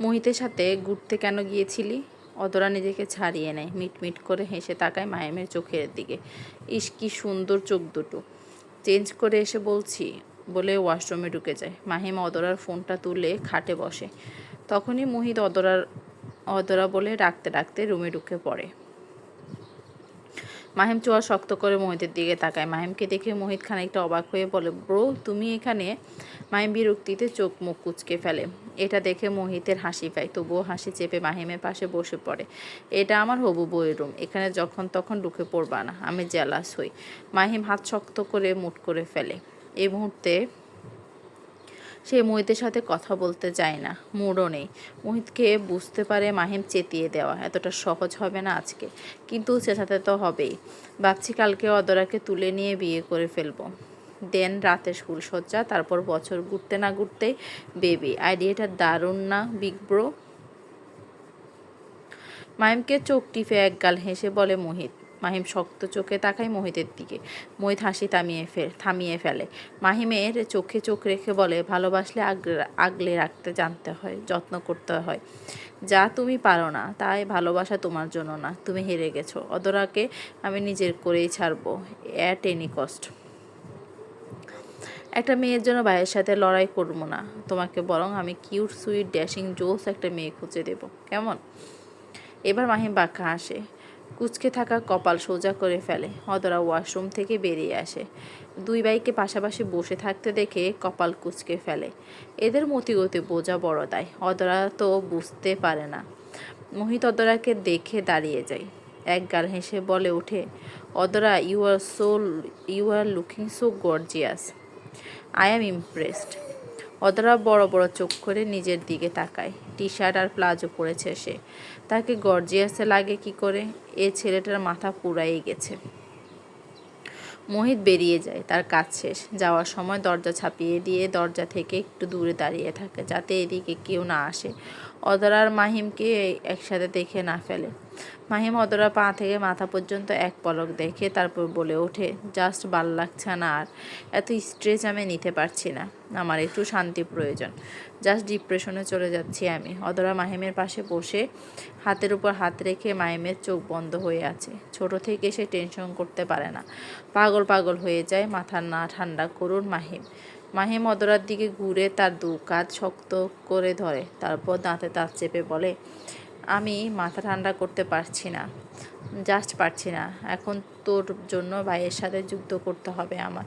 মোহিতের সাথে ঘুরতে কেন গিয়েছিলি? অদরা নিজেকে ছাড়িয়ে নেয়, মিটমিট করে হেসে তাকায় মাহিমের চোখের দিকে। ইস, কি সুন্দর চোখ দুটো। চেঞ্জ করে এসে বলছি বলে ওয়াশরুমে ঢুকে যায়। মাহিম অদরার ফোনটা তুলে খাটে বসে। তখনই মোহিত অদরার, অদরা বলে ডাকতে ডাকতে রুমে ঢুকে পড়ে। মাহিম চোয়া শক্ত করে মোহিতের দিকে তাকায়। মাহিমকে দেখে মোহিত খানিকটা অবাক হয়ে বলে, ব্রো, তুমি এখানে? মাহিম বিরক্তিতে চোখ মুখ কুচকে ফেলে। এটা দেখে মোহিতের হাসি পায়, তবুও হাসি চেপে মাহিমের পাশে বসে পড়ে। এটা আমার হবু বইয়ের রুম এখানে যখন তখন ঢুকে পড়বা না, আমি জেলাস হই। মাহিম হাত শক্ত করে মুট করে ফেলে। এই মুহূর্তে সে মোহিতের সাথে কথা বলতে চায় না, মুডও নেই। মোহিতকে বুঝতে পারে মাহিম চেতিয়ে দেওয়া, এতটা সহজ হবে না আজকে। কিন্তু চেঁচাতে তো হবেই। ভাবছি কালকে অদরাকে তুলে নিয়ে বিয়ে করে ফেলব। দেন রাতের ফুলসজ্জা তারপর বছর ঘুরতে না ঘুরতেই বেবি। আইডিয়াটা দারুণ না, বিগ ব্রো? মাহিমকে চোখ টিপে এক গাল হেসে বলে মোহিত। মাহিম শক্ত চোখে তাকায় মোহিতের দিকে। মোহিত হাসি থামিয়ে ফে থামিয়ে ফেলে। মাহিমের চোখে চোখ রেখে বলে, ভালোবাসলে আগলে আগলে রাখতে জানতে হয়, যত্ন করতে হয়। যা তুমি পারো না, তাই ভালোবাসা তোমার জন্য না। তুমি হেরে গেছো। অদরাকে আমি নিজের করেই ছাড়বো অ্যাট এনি কস্ট একটা মেয়ের জন্য ভাইয়ের সাথে লড়াই করব না। তোমাকে বরং আমি কিউট, সুইট, ড্যাশিং, জোস একটা মেয়ে খুঁজে দেব। কেমন? এবার মাহিম বাঁকা আসে কুচকে থাকা কপাল সোজা করে ফেলে। অদরা ওয়াশরুম থেকে বেরিয়ে আসে। দুই বাইকে পাশাপাশি বসে থাকতে দেখে কপাল কুচকে ফেলে। এদের মতিগতি বোঝা বড় দায়। অদরা তো বুঝতে পারে না। মোহিত অদরাকে দেখে দাঁড়িয়ে যায়। এক গাল হেসে বলে ওঠে, অদরা you are so you are looking so gorgeous I am impressed অদরা বড় বড় চোখ করে নিজের দিকে তাকায়। টি শার্ট আর প্লাজো পরেছে সে। তাকে গর্জিয়াসে লাগে কি করে? এ ছেলেটার মাথা পুরাই গেছে। মোহিত বেরিয়ে যায়, তার কাজ শেষ। যাওয়ার সময় দরজা ছাপিয়ে দিয়ে দরজা থেকে একটু দূরে দাঁড়িয়ে থাকে, যাতে এদিকে কেউ না আসে। অদরার মাহিমকে একসাথে দেখে না ফেলে। মাহিম অদরা পা থেকে মাথা পর্যন্ত এক পলক দেখে তারপর বলে ওঠে, জাস্ট ভালো লাগছে না আর। এত স্ট্রেস আমি নিতে পারছি না। আমার একটু শান্তি প্রয়োজন। জাস্ট ডিপ্রেশনে চলে যাচ্ছি আমি। অদরা মাহিমের পাশে বসে হাতের উপর হাত রেখে মাহিমের চোখ বন্ধ হয়ে আছে। ছোট থেকে সে টেনশন করতে পারে না। পাগল পাগল হয়ে যায় মাথা না ঠান্ডা করুন মাহিম। মাহিম অদরার দিকে ঘুরে তার দু কাজ শক্ত করে ধরে, তারপর দাঁতে দাঁত চেপে বলে আমি মাথা ঠান্ডা করতে পারছি না জাস্ট পারছি না। এখন তোর জন্য ভাইয়ের সাথে যুদ্ধ করতে হবে আমার।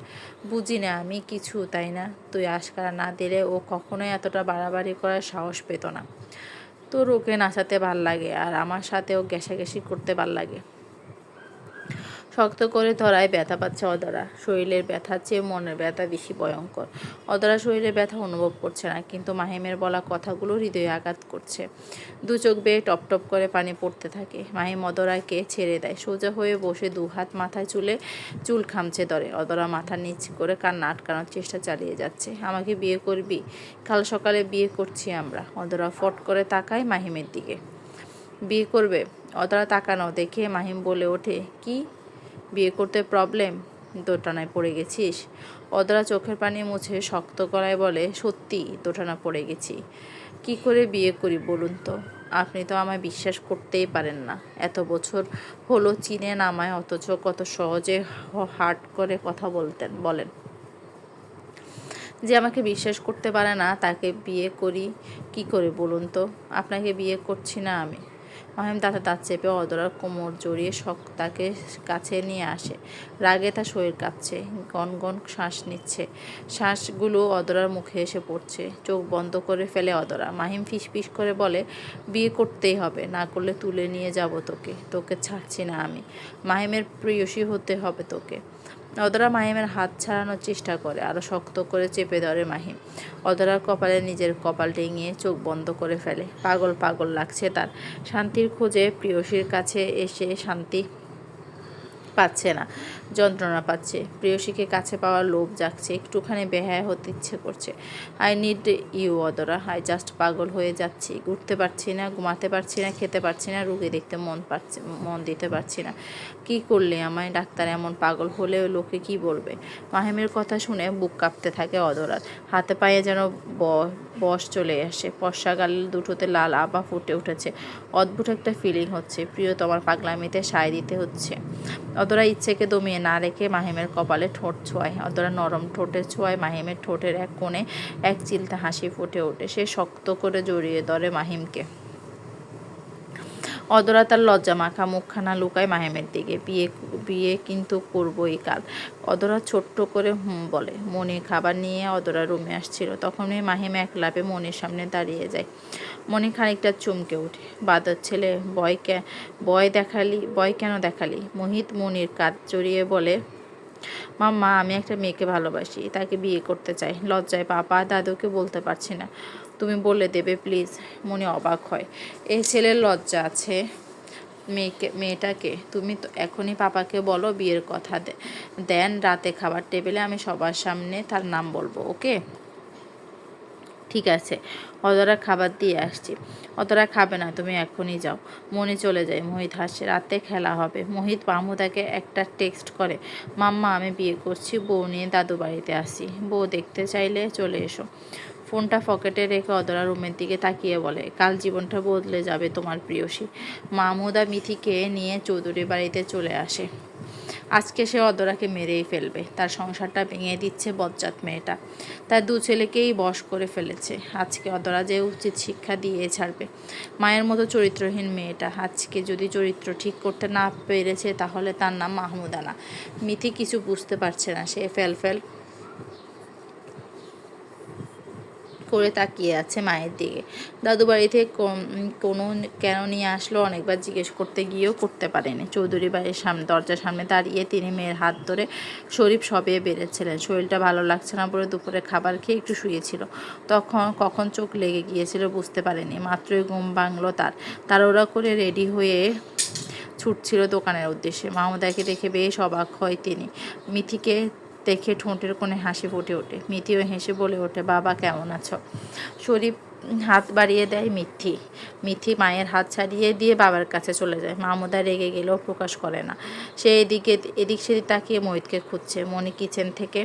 বুঝি না আমি কিছু, তাই না? তুই আশকারা না দিলে ও কখনোই এতটা বাড়াবাড়ি করার সাহস পেত না। তোর ওকে নাচাতে ভালো লাগে আর আমার সাথে সাথেও গ্যাসাগ্যাসি করতে ভালো লাগে। শক্ত করে ধরায় ব্যথা পাচ্ছে অদরা। শরীরের ব্যথার চেয়ে মনের ব্যথা বেশি ভয়ঙ্কর। অদরা শরীরের ব্যথা অনুভব করছে না, কিন্তু মাহিমের বলা কথাগুলো হৃদয়ে আঘাত করছে। দু চোখ বেয়ে টপ টপ করে পানি পড়তে থাকে। মাহিম অদরাকে ছেড়ে দেয়। সোজা হয়ে বসে দু হাত মাথায় চুলে চুল খামছে ধরে। অদরা মাথা নিচ করে কান্না আটকানোর চেষ্টা চালিয়ে যাচ্ছে। আমাকে বিয়ে করবি? কাল সকালে বিয়ে করছি আমরা। অদরা ফট করে তাকায় মাহিমের দিকে। বিয়ে করবে? অদরা তাকানো দেখে মাহিম বলে ওঠে, কি? বিয়ে করতে প্রবলেম দোটানায় পড়ে গেছিস। অদরা চোখের পানি মুছে শক্ত গলায় বলে, সত্যি দোটানা পড়ে গেছি। কি করে বিয়ে করি বলুন তো? আপনি তো আমায় বিশ্বাস করতেই পারেন না। এত বছর হলো চিনে নামায় অথচ কত সহজে হার্ট করে কথা বলতেন, বলেন। যে আমাকে বিশ্বাস করতে পারে না, তাকে বিয়ে করি কি করে বলুন তো? আপনাকে বিয়ে করছি না আমি। মাহিম দাঁতে দাঁত চেপে অদরার কোমর জড়িয়ে শখ তাকে কাছে নিয়ে আসে। রাগে তার শরীর কাঁপছে, গন গন শ্বাস নিচ্ছে। শ্বাসগুলো অদরার মুখে এসে পড়ছে। চোখ বন্ধ করে ফেলে অদরা। মাহিম ফিস ফিস করে বলে, বিয়ে করতেই হবে, না করলে তুলে নিয়ে যাব তোকে। তোকে ছাড়ছি না আমি। মাহিমের প্রিয়সী হতে হবে তোকে। অদরা মাহিমের হাত ছাড়ানোর চেষ্টা করে আরও শক্ত করে চেপে ধরে মাহিম। অদরার কপালে নিজের কপাল টেঙিয়ে চোখ বন্ধ করে ফেলে। পাগল পাগল লাগছে তার। শান্তির খোঁজে প্রিয়সীর কাছে এসে শান্তি পাচ্ছে না। যন্ত্রণা পাচ্ছে। প্রিয়সীকে কাছে পাওয়ার লোভ জাগছে। একটুখানি বেহায় হতে ইচ্ছে করছে। আই নিড ইউ, অদরা। আই জাস্ট পাগল হয়ে যাচ্ছি। ঘুরতে পারছি না, ঘুমাতে পারছি না, খেতে পারছি না, রুগী দেখতে মন পারছে মন দিতে পারছি না। কি করলে আমায় ডাক্তার এমন পাগল হলেও লোকে কি বলবে? মাহিমের কথা শুনে বুক কাঁপতে থাকে অদরার হাতে পায়ে যেন বস চলে আসে। বর্ষাকাল দুটোতে লাল আবা ফুটে উঠেছে। অদ্ভুত একটা ফিলিং হচ্ছে। প্রিয়, তোমার পাগলামিতে সায় দিতে হচ্ছে। অদরা ইচ্ছেকে দমিয়ে না রেখে মাহিমের কপালে ঠোঁট ছোঁয়ায়। অতটা নরম ঠোঁটের ছোঁয়ায়, মাহিমের ঠোঁটের এক কোণে এক চিলতে হাসি ফুটে ওঠে। সে শক্ত করে জড়িয়ে ধরে মাহিমকে। অদরা তার লজ্জা মাখা মুখখানা লুকায় মাহিমের দিকে। বিয়ে বিয়ে কিন্তু করবই কাল। অদরা ছোট্ট করে হুম বলে। মনি খাবার নিয়ে অদরা রুমে আসছিল। তখনই মাহিম এক লাপে মনির সামনে দাঁড়িয়ে যায়। মনে খানিকটা চমকে ওঠে। বাদর ছেলে, বয় কে বয় দেখালি, বয় কেন দেখালি? মোহিত মনির কাজ জড়িয়ে বলে, মা মা, আমি একটা মেয়েকে ভালোবাসি। তাকে বিয়ে করতে চাই। লজ্জায় বাবা দাদুকে বলতে পারছি না। তুমি বলে দেবে প্লিজ মনে অবাক হয়। এই ছেলের লজ্জা আছে মেয়েকে, মেয়েটাকে। তুমি তো এখনই পাপাকে বলো, বিয়ের কথা দেন রাতে খাবার টেবিলে আমি সবার সামনে তার নাম বলব, ওকে? ঠিক আছে। অতরা খাবার দিয়ে আসছি। অতরা খাবে না, তুমি এখনই যাও। মনে চলে যায় মোহিত হাসে রাতে খেলা হবে। মোহিত মাহমুদাকে একটা টেক্সট করে, মাম্মা, আমি বিয়ে করছি, বউ নিয়ে দাদু বাড়িতে আসি। বউ দেখতে চাইলে চলে এসো। ফোনটা পকেটে রেখে অদরা রুমের দিকে তাকিয়ে বলে, কাল জীবনটা বদলে যাবে তোমার প্রিয়সী। মাহমুদা মিথিকে নিয়ে চৌধুরী বাড়িতে চলে আসে। আজকে সে অদরাকে মেরেই ফেলবে। তার সংসারটা ভেঙে দিচ্ছে বজ্জাত মেয়েটা। তার দু ছেলেকেই বশ করে ফেলেছে। আজকে অদরা যে উচিত শিক্ষা দিয়ে ছাড়বে। মায়ের মতো চরিত্রহীন মেয়েটা। আজকে যদি চরিত্র ঠিক করতে না পেরেছে তাহলে তার নাম মাহমুদানা। মিথি কিছু বুঝতে পারছে না। সে ফেল ফেল করে তাকিয়ে আছে মায়ের দিকে। দাদু বাড়ি থেকে কোনো কেন নিয়ে আসলো অনেকবার জিজ্ঞেস করতে গিয়েও করতে পারেনি। চৌধুরী বাড়ির সামনে দরজার সামনে দাঁড়িয়ে তিনি মেয়ের হাত ধরে শরীফ সবে বেড়েছিলেন। শরীরটা ভালো লাগছে না বলে দুপুরে খাবার খেয়ে একটু শুয়েছিল। তখন, কখন চোখ লেগে গিয়েছিল বুঝতে পারেনি। মাত্রই ঘুম ভাঙলো তার। তাড়াহুড়া করে রেডি হয়ে ছুটছিল দোকানের উদ্দেশ্যে। মাহমুদাকে দেখে বেশ অবাক হয় তিনি। মিথিকে দেখে ঠোঁটের কোণে হাসি ফুটে ওঠে। মিথিও হেসে বলে ওঠে, বাবা, কেমন আছো? শরীফ হাত বাড়িয়ে দেয় মিথি। মিথি মায়ের হাত ছাড়িয়ে দিয়ে বাবার কাছে চলে যায়। মাহমুদা রেগে গেলেও প্রকাশ করে না। সে এদিকে এদিক সেদিক তাকিয়ে মহিতকে খুঁজছে। মনি কিচেন থেকে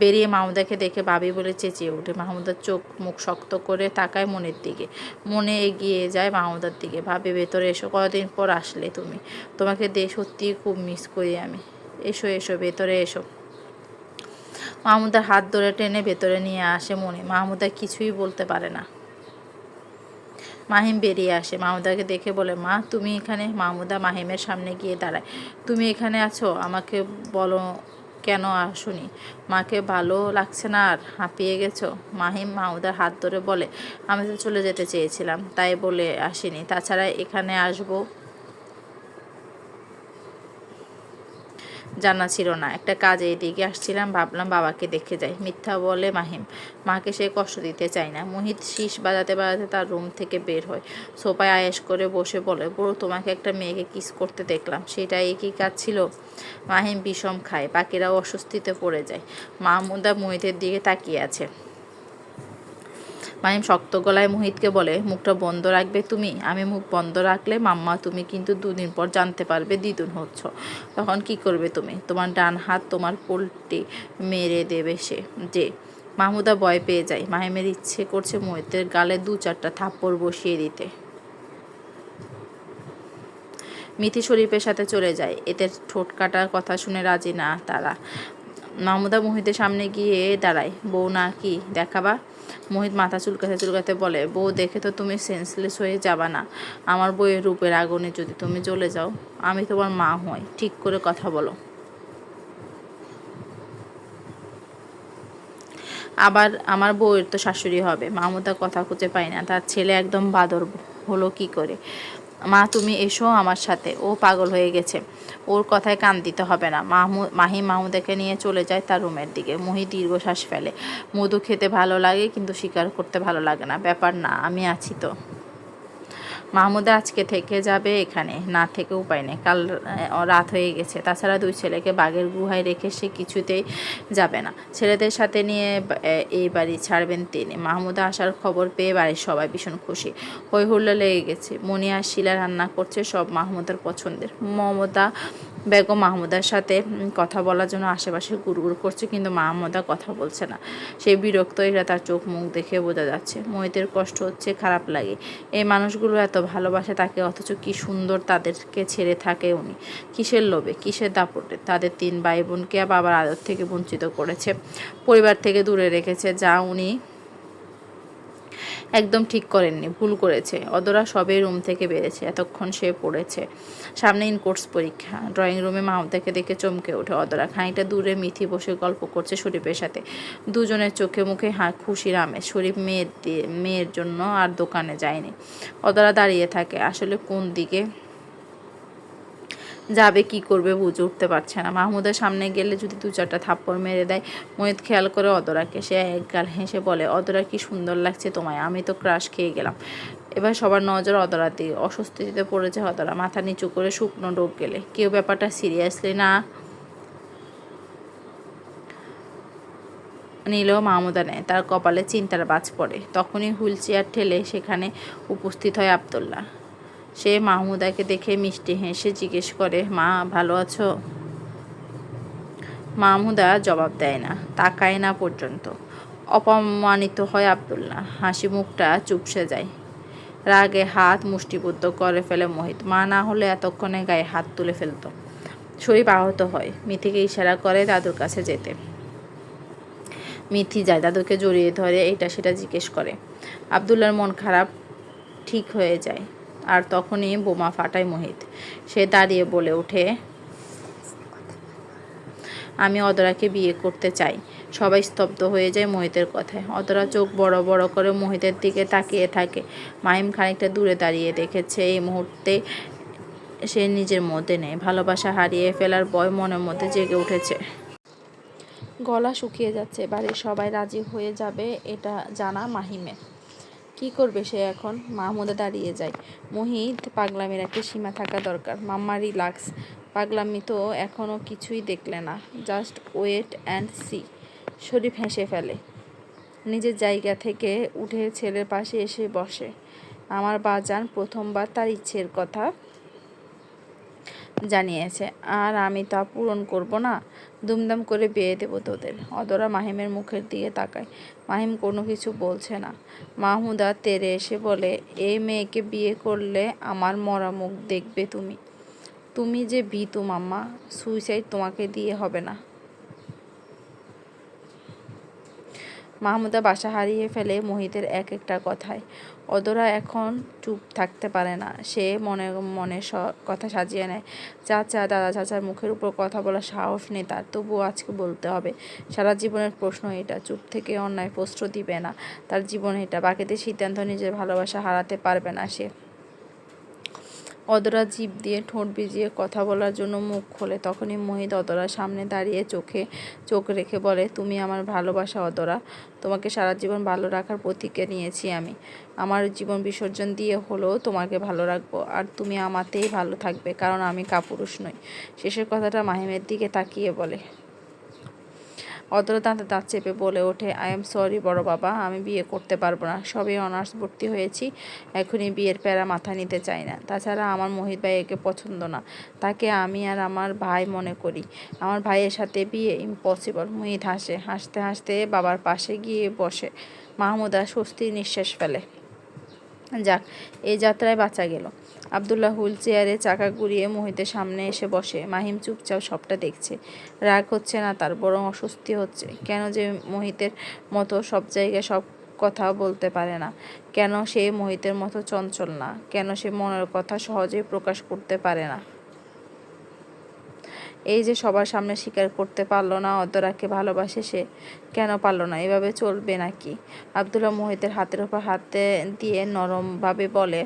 বেরিয়ে মাহমুদাকে দেখে বাবি বলে চেঁচিয়ে ওঠে। মাহমুদার চোখ মুখ শক্ত করে তাকায় মনের দিকে। মনে এগিয়ে যায় মাহমুদার দিকে। ভাবি, ভেতরে এসো কতদিন পর আসলে তুমি। তোমাকে দিয়ে সত্যিই খুব মিস করি আমি। এসো এসো, ভেতরে এসো। মাহমুদার হাত ধরে টেনে ভেতরে নিয়ে আসে মনে। মাহমুদা কিছুই বলতে পারে না। মাহিম বেরিয়ে আসে। মাহমুদাকে দেখে বলে, মা, তুমি এখানে? মাহমুদা মাহিমের সামনে গিয়ে দাঁড়ায়। তুমি এখানে আছো? আমাকে বলো কেন আসুনি? মাকে ভালো লাগছে না আর? হাঁপিয়ে গেছো? মাহিম মাহমুদার হাত ধরে বলে, আমি তো চলে যেতে চেয়েছিলাম, তাই বলে আসিনি। তাছাড়া এখানে আসব জানা ছিল না। একটা কাজে এদিকে আসছিলাম, ভাবলাম বাবাকে দেখে যাই। মিথ্যা বলে মাহিম, মাকে সে কষ্ট দিতে চায় না। মোহিত শীষ বাজাতে বাজাতে তার রুম থেকে বের হয়। সোফায় আয়েস করে বসে বলে বড় তোমাকে একটা মেয়েকে কিস করতে দেখলাম। সেটা একই কাজ ছিল? মাহিম বিষম খায়, বাকিরাও অস্বস্তিতে পড়ে যায়। মাহমুদা মোহিতের দিকে তাকিয়ে আছে। মাহিম শক্ত গলায় মোহিতকে বলে, মুখটা বন্ধ রাখবে তুমি? আমি মুখ বন্ধ রাখলে মাম্মা তুমি কিন্তু দুদিন পর জানতে পারবে দ্বিগুণ হচ্ছ। তখন কি করবে তুমি? তোমার ডান হাত তোমার পোলট্রি মেরে দেবে সে, যে। মাহমুদা ভয় পেয়ে যায়। মাহিমের ইচ্ছে করছে মোহিতের গালে দু চারটা থাপ্পড় বসিয়ে দিতে। মিথি শরীফের সাথে চলে যায়। এতে ঠোঁট কাটার কথা শুনে রাজি না তারা। মাহমুদা মোহিতের সামনে গিয়ে দাঁড়ায়। বউ না কি? দেখাবা? মোহিত মাথা চুলকাতে চুলকাতে বলে, বউ, দেখে তো তুমি সেন্সলেস হয়ে যাবা না। আমার বইয়ের রূপের আগুনে যদি তুমি চলে যাও, আমি তোমার মা হই। ঠিক করে কথা বলো। আবার আমার বউয়ের তো শাশুড়ি হবে, মামুদা কথা খুঁজে পায় না। তার ছেলে একদম বাদর হলো কি করে? মা, তুমি এসো আমার সাথে। ও পাগল হয়ে গেছে। ওর কথায় কান দিতে হবে না। মাহমুদ মাহি মাহমুদাকে নিয়ে চলে যায় তার রুমের দিকে। মহি দীর্ঘশ্বাস ফেলে। মধু খেতে ভালো লাগে, কিন্তু শিকার করতে ভালো লাগে না। ব্যাপার না, আমি আছি তো। মাহমুদা আজকে থেকে যাবে এখানে, না থেকে উপায় নেই। কাল রাত হয়ে গেছে। তাছাড়া দুই ছেলেকে বাঘের গুহায় রেখে সে কিছুতেই যাবে না। ছেলেদের সাথে নিয়ে এই বাড়ি ছাড়বেন তিনি। মাহমুদা আসার খবর পেয়ে বাড়ির সবাই ভীষণ খুশি। হই হুল্লো লেগে গেছে। মনিয়া শিলা রান্না করছে সব মাহমুদার পছন্দের। মমতা বেগম মাহমুদার সাথে কথা বলার জন্য আশেপাশে গুড়গুড় করছে, কিন্তু মাহমুদা কথা বলছে না। সে বিরক্ত এটা তার চোখ মুখ দেখে বোঝা যাচ্ছে, মহিতের কষ্ট হচ্ছে, খারাপ লাগে। এই মানুষগুলো এত ভালোবাসে তাকে, অথচ কি সুন্দর তাদেরকে ছেড়ে থাকে উনি। কিসের লোভে, কিসের দাপটে? তাদের তিন ভাই বোনকে বাবার আদর থেকে বঞ্চিত করেছে, পরিবার থেকে দূরে রেখেছে, যা উনি একদম ঠিক করেননি, ভুল করেছে। অদরা সবে রুম থেকে বেড়েছে এতক্ষণ সে পড়েছে। সামনে ইনকোর্স পরীক্ষা। ড্রয়িং রুমে মাহমুদাকে দেখে চমকে ওঠে। অদরা খানিকটা দূরে মিথি বসে গল্প করছে শরীফের সাথে। দুজনের চোখে মুখে হা, খুশির আমেজ। শরীফ মেয়ের মেয়ের জন্য আর দোকানে যায়নি। অদরা দাঁড়িয়ে থাকে। আসলে কোন দিকে যাবে, কি করবে বুঝে উঠতে পারছে না। মাহমুদের সামনে গেলে যদি দু চারটা থাপ্পড় মেরে দেয়, মোহিত খেয়াল করে অদরাকে। সে একগাল হেসে বলে, অদরা, কি সুন্দর লাগছে তোমায়, আমি তো ক্রাশ খেয়ে গেলাম। এবার সবার নজর অদরার দিকে অস্বস্তিতে পড়েছে অদরা, মাথা নিচু করে শুকনো ডোক গেলে। কেউ ব্যাপারটা সিরিয়াসলি না নিলেও মাহমুদা নেয়, তার কপালে চিন্তার বাজ পড়ে। তখনই হুইল চেয়ার ঠেলে সেখানে উপস্থিত হয় আবদুল্লাহ। সে মাহমুদাকে দেখে মিষ্টি হেসে জিজ্ঞেস করে, মা, ভালো আছো? মাহমুদা জবাব দেয় না, তাকায় না পর্যন্ত। অপমানিত হয় আবদুল্লাহ, হাসি মুখটা চুপসে যায়। রাগে হাত মুষ্টিবদ্ধ করে ফেলে মোহিত, মা, না হলে এতক্ষণে গায়ে হাত তুলে ফেলতো। শরীফ আহত হয়, মিথিকে ইশারা করে দাদুর কাছে যেতে। মিথি যায় দাদুকে জড়িয়ে ধরে এটা সেটা জিজ্ঞেস করে। আবদুল্লার মন খারাপ, ঠিক হয়ে যায়। আর তখনই বোমা ফাটায় মোহিত। সে দাঁড়িয়ে বলে ওঠে, আমি অদরাকে বিয়ে করতে চাই। সবাই স্তব্ধ হয়ে যায় মোহিতের কথায়। অদরা চোখ বড় বড় করে মোহিতের দিকে তাকিয়ে থাকে। মাহিম খানিকটা দূরে দাঁড়িয়ে দেখেছে, এই মুহূর্তে সে নিজের মধ্যে নেই। ভালোবাসা হারিয়ে ফেলার ভয় মনের মধ্যে জেগে উঠেছে। গলা শুকিয়ে যাচ্ছে। বাড়ির সবাই রাজি হয়ে যাবে এটা জানা মাহিমের। কি করবে সে এখন? মাহমুদা দাঁড়িয়ে যায়। মোহিত পাগলামির একটা সীমা থাকা দরকার। মাম্মা লাক্স পাগলামি তো এখনও কিছুই দেখলে না। Just wait and see. Sharif হেসে ফেলে। নিজের জায়গা থেকে উঠে ছেলের পাশে এসে বসে। আমার বাজান প্রথমবার তার ইচ্ছের কথা জানিয়েছে, আর আমি তা পূরণ করব না। দুমদাম করে বিয়ে দেবো তোদের। অদরা মাহিমের মুখের দিকে তাকায়। মাহিম কোনো কিছু বলছে না। মাহমুদা তেরে এসে বলে এই মেয়েকে বিয়ে করলে আমার মরা মুখ দেখবে তুমি। তুমি যে ভীতু মাম্মা সুইসাইড তোমাকে দিয়ে হবে না। মাহমুদা বাসা হারিয়ে ফেলে মোহিতের এক একটা কথায়। অদরা এখন চুপ থাকতে পারে না। সে মনে মনে কথা সাজিয়ে নেয়। চাচা, দাদা চাচার মুখের উপর কথা বলার সাহস নেই তার। তবুও আজকে বলতে হবে, সারা জীবনের প্রশ্ন এটা, চুপ থেকে অন্যায় প্রশ্ন দিবে না। তার জীবন এটা, বাকিদের সিদ্ধান্ত নিজের ভালোবাসা হারাতে পারবে না সে। অদরা জিভ দিয়ে ঠোঁট ভিজিয়ে কথা বলার জন্য মুখ খোলে। তখনই মোহিত অদরার সামনে দাঁড়িয়ে চোখে চোখ রেখে বলে, তুমি আমার ভালোবাসা অদরা। তোমাকে সারা জীবন ভালো রাখার প্রতিজ্ঞা নিয়েছি আমি। আমার জীবন বিসর্জন দিয়ে হলেও তোমাকে ভালো রাখব। আর তুমি আমাতেই ভালো থাকবে, কারণ আমি কাপুরুষ নই। শেষের কথাটা মাহিমের দিকে তাকিয়ে বলে। অদরা দাঁতে দাঁত চেপে বলে ওঠে আই এম সরি বড় বাবা, আমি বিয়ে করতে পারব না। সবে অনার্স ভর্তি হয়েছি, এখনই বিয়ের প্যারা মাথা নিতে চাই না। তাছাড়া আমার মোহিত ভাই একে পছন্দ না। তাকে আমি আর আমার ভাই মনে করি। আমার ভাইয়ের সাথে বিয়ে ইম্পসিবল মোহিত হাসে। হাসতে হাসতে বাবার পাশে গিয়ে বসে। মাহমুদা স্বস্তির নিঃশ্বাস ফেলে। যাক এই যাত্রায় বাঁচা গেল। আবদুল্লাহ হুইল চেয়ারে চাকা ঘুরিয়ে মোহিতের সামনে এসে বসে। মাহিম চুপচাপ সবটা দেখছে। রাগ হচ্ছে না তার, বরং অস্বস্তি হচ্ছে। কেন যে মোহিতের মতো সব জায়গায় সব কথা বলতে পারে না? কেন সে মোহিতের মতো চঞ্চল না? কেন সে মনের কথা সহজেই প্রকাশ করতে পারে না? এই যে সবার সামনে স্বীকার করতে পারল না অদরাকে ভালোবাসে সে, কেন পারল না? এভাবে চলবে নাকি? আবদুল্লাহ মোহিতের হাতের ওপর হাতে দিয়ে নরমভাবে বলে,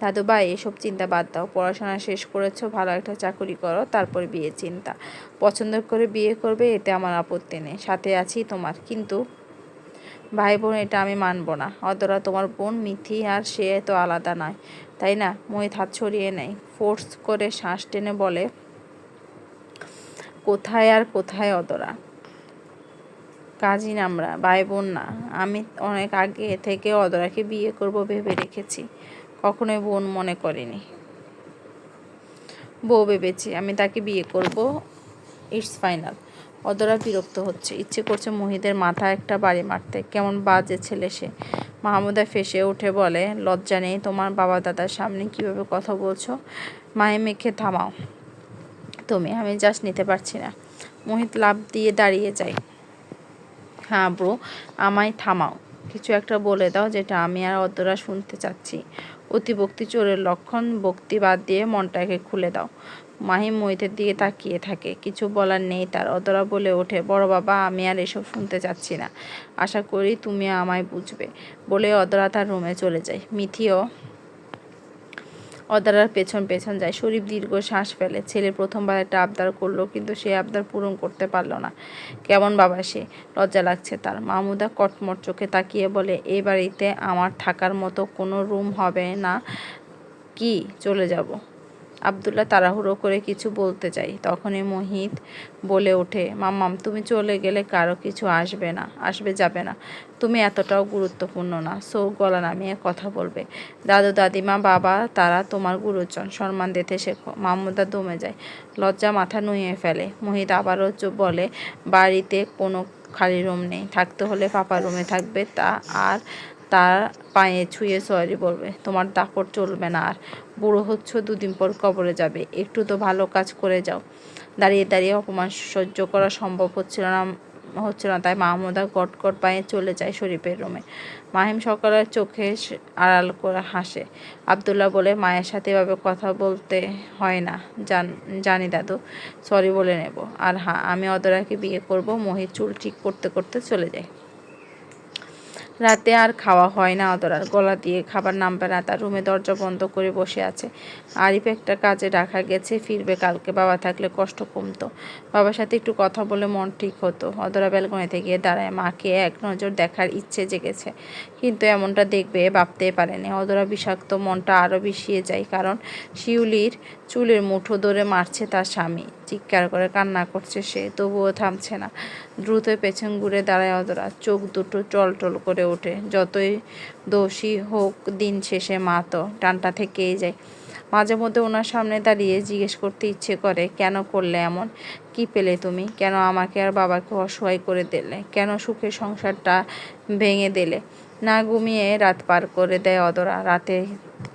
দাদু ভাই, এসব চিন্তা বাদ দাও। পড়াশোনা শেষ করেছ, ভালো একটা চাকরি করো, তারপর বিয়ে চিন্তা। পছন্দ করে বিয়ে করবে, এতে আমার আপত্তি নেই। সাথে আছি তোমার। কিন্তু ভাই বোন, এটা আমি মানব না। অদরা তোমার বোন, মিথি আর সে তো আলাদা নয়, তাই না? মোহিত হাত ছড়িয়ে নেয়। ফোর্স করে শ্বাস টেনে বলে কোথায় আর কোথায় অদরা? কাজিন আমরা ভাই বোন না, আমি অনেক আগে থেকে অদরাকে বিয়ে করব ভেবে রেখেছি, কখনোই বোন মনে করিনি। বউ ভেবেছি আমি তাকে বিয়ে করব ইটস ফাইনাল অদরা বিরক্ত হচ্ছে, ইচ্ছে করছে মহিদের মাথা একটা বাড়ি মারতে, কেমন বাজে ছেলে সে। মাহমুদা ফেসে উঠে বলে, লজ্জা নেই তোমার বাবা দাদার সামনে কীভাবে কথা বলছো? মায়ে মেখে থামাও। তুমি, আমি জাস্ট নিতে পারছি না। মোহিত লাভ দিয়ে দাঁড়িয়ে যায়। হ্যাঁ ব্রো, আমায় থামাও। কিছু একটা বলে দাও যেটা আমি আর অতরা শুনতে চাচ্ছি। অতিভক্তি চোরের লক্ষণ, ভক্তি বাদ দিয়ে মনটাকে খুলে দাও। মাহিম মহিতের দিকে তাকিয়ে থাকে। কিছু বলার নেই তার। অতরা বলে ওঠে, বড় বাবা, আমি আর এসব শুনতে চাচ্ছি না। আশা করি তুমি আমায় বুঝবে। বলে অদরা তার রুমে চলে যায়। মিথিও অদারার পেছন পেছন যায়। শরীফ দীর্ঘ শ্বাস ফেলে। ছেলে প্রথমবার একটা আবদার করল, কিন্তু সে আবদার পূরণ করতে পারল না। কেমন বাবা সে? লজ্জা লাগছে তার। মামুদা কটমট চোখে তাকিয়ে বলে, এ বাড়িতে আমার থাকার মতো কোনো রুম হবে না কি? চলে যাব। আবদুল্লাহ তাড়াহুড়ো করে কিছু বলতে চাই তখনই মোহিত বলে ওঠে, মাম্মাম, তুমি চলে গেলে কারও কিছু আসবে না, আসবে যাবে না। তুমি এতটাও গুরুত্বপূর্ণ না। সো গলা নামিয়ে কথা বলবে। দাদু, দাদিমা, বাবা, তারা তোমার গুরুজন। সম্মান দিতে শেখো। মামুদা দমে যায়, লজ্জা মাথা নুয়ে ফেলে। মোহিত আবারও বলে, বাড়িতে কোনো খালি রুম নেই। থাকতে হলে পাপা রুমে থাকবে। তা আর তার পায়ে ছুঁয়ে সরি বলবে, তোমার দাপট চলবে না আর। বুড়ো হচ্ছ, দুদিন পর কবরে যাবে। একটু তো ভালো কাজ করে যাও। দাঁড়িয়ে দাঁড়িয়ে অপমান সহ্য করা সম্ভব হচ্ছিল না হচ্ছিল না। তাই মাহমুদা গটগট পায়ে চলে যায় শরীফের রুমে। মাহিম সকালের চোখে আড়াল করে হাসে। আবদুল্লাহ বলে, মায়ের সাথে এভাবে কথা বলতে হয় না। জান, জানি দাদু, সরি বলে নেব। আর হ্যাঁ আমি অদরাকে বিয়ে করব, মহির চুল ঠিক করতে করতে চলে যায় রাতে আর খাওয়া হয় না। অতরার গলা দিয়ে খাবার নামবে না। তার রুমে দরজা বন্ধ করে বসে আছে। আরিফ একটা কাজে ডাকা গেছে, ফিরবে কালকে। বাবা থাকলে কষ্ট কমতো। বাবার সাথে একটু কথা বলে মন ঠিক হতো। অদরা ব্যালকনিতে গিয়ে দাঁড়ায়। মাকে এক নজর দেখার ইচ্ছে জেগেছে। কিন্তু এমনটা দেখবে ভাবতেই পারেনি অদরা বিষাক্ত, মনটা আরও বিষিয়ে যায়। কারণ শিউলির চুলের মুঠো ধরে মারছে তার স্বামী। চিৎকার করে কান্না করছে সে, তবুও থামছে না। দ্রুত পেছন ঘুরে দাঁড়ায় অদরা চোখ দুটো টল টল করে ওঠে। যতই দোষী হোক, দিন শেষে মা তো টানটা থেকেই যায়। মাঝে মধ্যে ওনার সামনে দাঁড়িয়ে জিজ্ঞেস করতে ইচ্ছে করে, কেন করলে এমন? কি পেলে তুমি? কেন আমাকে আর বাবাকে অসহায় করে দিলে? কেন সুখের সংসারটা ভেঙে দিলে? না ঘুমিয়ে রাত পার করে দেয় অদরা। রাতে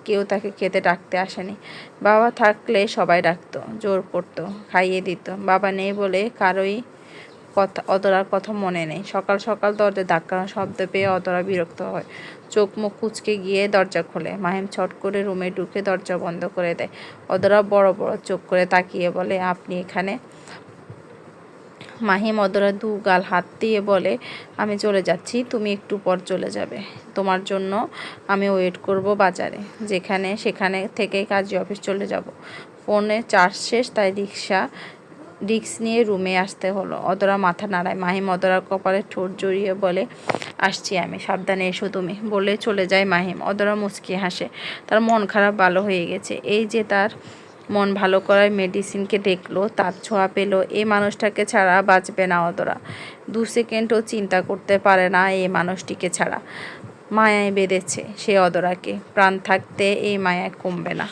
কেউ তাকে খেতে ডাকতে আসেনি। বাবা থাকলে সবাই ডাকতো, জোর করতো, খাইয়ে দিত। বাবা নেই বলে কারোই কথা, অতরার কথা মনে নেই। সকাল সকাল দরজা ধাক্কানো শব্দ পেয়ে অতরা বিরক্ত হয়। চোখ মুখ কুচকে গিয়ে দরজা খোলে। মাহিম ছট করে রুমে ঢুকে দরজা বন্ধ করে দেয়। অদরা বড় বড় চোখ করে তাকিয়ে বলে, আপনি এখানে? মাহিম অদরা দু গাল হাত দিয়ে বলে, আমি চলে যাচ্ছি, তুমি একটু পর চলে যাবে। তোমার জন্য আমি ওয়েট করব বাজারে। যেখানে, সেখানে থেকে কাজী অফিস চলে যাব। ফোনে চার্জ শেষ, তাই রিক্সা রিক্স নিয়ে রুমে আসতে হলো। অদরা মাথা নাড়ায়। মাহিম অদরার কপালে ঠোঁট জড়িয়ে বলে, আসছি আমি, সাবধানে এসো তুমি। বলে চলে যায় মাহিম। অদরা মুচকি হাসে। তার মন খারাপ, ভালো হয়ে গেছে। এই যে তার মন ভালো করার মেডিসিনকে দেখল, তার ছোঁয়া পেল। এই মানুষটাকে ছাড়া বাঁচবে না অতরা দু সেকেন্ডও চিন্তা করতে পারে না এই মানুষটিকে ছাড়া। মায়ায় বেঁধেছে সে অদরাকে। প্রাণ থাকতে এই মায়ায় কমবে না।